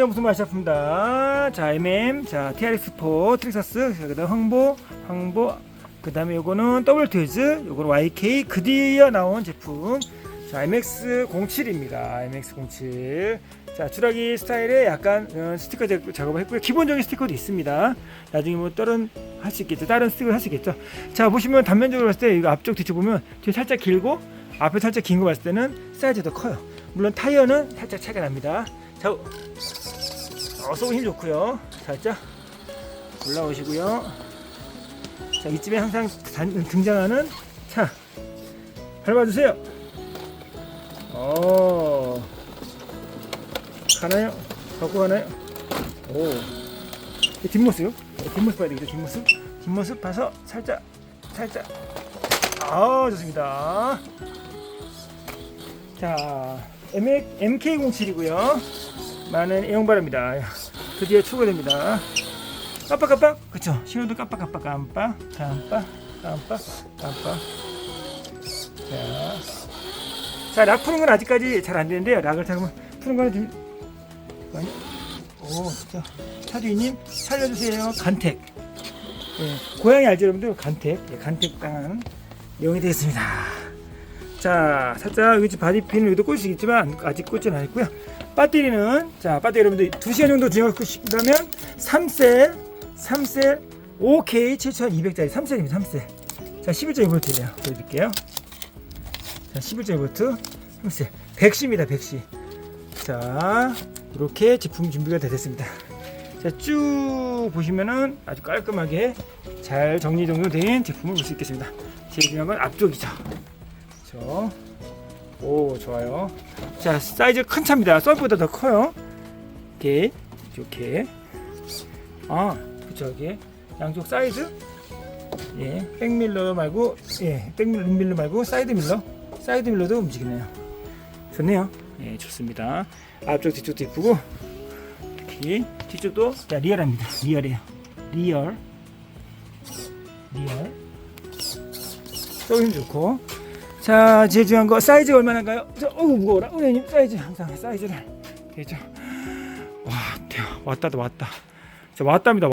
무슨 말 제품입니다. 자, MM, 자, TRX4, 트릭사스, 그다음 황보, 황보, 그 다음에 요거는 더블 트위즈, 요거는 YK 그디어 나온 제품. 자, MX07입니다. MX07. 자, 주라기 스타일에 약간 어, 스티커 작- 작업을 했고요. 기본적인 스티커도 있습니다. 나중에 뭐 다른 할 수 있겠죠. 다른 스티커를 할 수 있겠죠. 자, 보시면 단면적으로 봤을 때 이거 앞쪽 뒤쪽 보면 뒤에 살짝 길고 앞에 살짝 긴 거 봤을 때는 사이즈가 더 커요. 물론 타이어는 살짝 차이가 납니다. 자, 어, 쏘고 힘 좋고요. 살짝 올라오시고요. 자, 이쯤에 항상 단- 등장하는 차 밟아주세요. 어, 가나요? 갖고 가나요? 오, 이 뒷모습, 뒷모습 봐야 되겠죠? 뒷모습, 뒷모습 봐서 살짝, 살짝. 아, 좋습니다. 자, MK07이고요. 많은 애용 바랍니다. 드디어 출고됩니다. 깜빡깜빡 그쵸 신호도 깜빡깜빡 깜빡 깜빡 깜빡 깜빡 자, 자, 락 푸는 건 아직까지 잘 안 되는데요. 락을 잠깐만 푸는 거는 좀 많이 오, 진짜 차주인님 살려주세요. 간택. 예, 고양이 알죠, 여러분들? 간택. 예, 간택 당한 내용이 되겠습니다. 자, 살짝 여기 바디핀을 여기도 꽂으시겠지만 아직 꽂지는 않았고요. 배터리는 자, 배터리 여러분들 2시간 정도 진행을 끄시다면 3셀 3셀 OK 7200짜리 3셀입니다. 3셀. 자, 11.2V예요. 보여드릴게요. 자, 11.2V 3셀. 100C입니다. 100C. 자, 이렇게 제품 준비가 다 됐습니다. 자, 쭉 보시면은 아주 깔끔하게 잘 정리 정돈된 제품을 볼 수 있겠습니다. 제일 중요한 건 앞쪽이죠. 그렇죠. 오, 좋아요. 자, 사이즈 큰 차입니다. 썰보다 더 커요. 이렇게, 이렇게. 아, 이게 양쪽 사이즈. 예, 백밀러 말고, 예, 백밀러 밀러 말고 사이드 밀러. 사이드 밀러도 움직이네요. 좋네요. 예, 좋습니다. 앞쪽 뒤쪽도 이쁘고, 특히 뒤쪽도 자, 리얼합니다. 리얼이에요. 리얼. 리얼. 쏘임 좋고. 자, 제일 중요한 거 사이즈가 얼마나인가요? 저, 어우 무거워라. 은혜님 사이즈 항상 사이즈를 되죠. 와, 대박. 왔다도 왔다. 자, 왔답니다.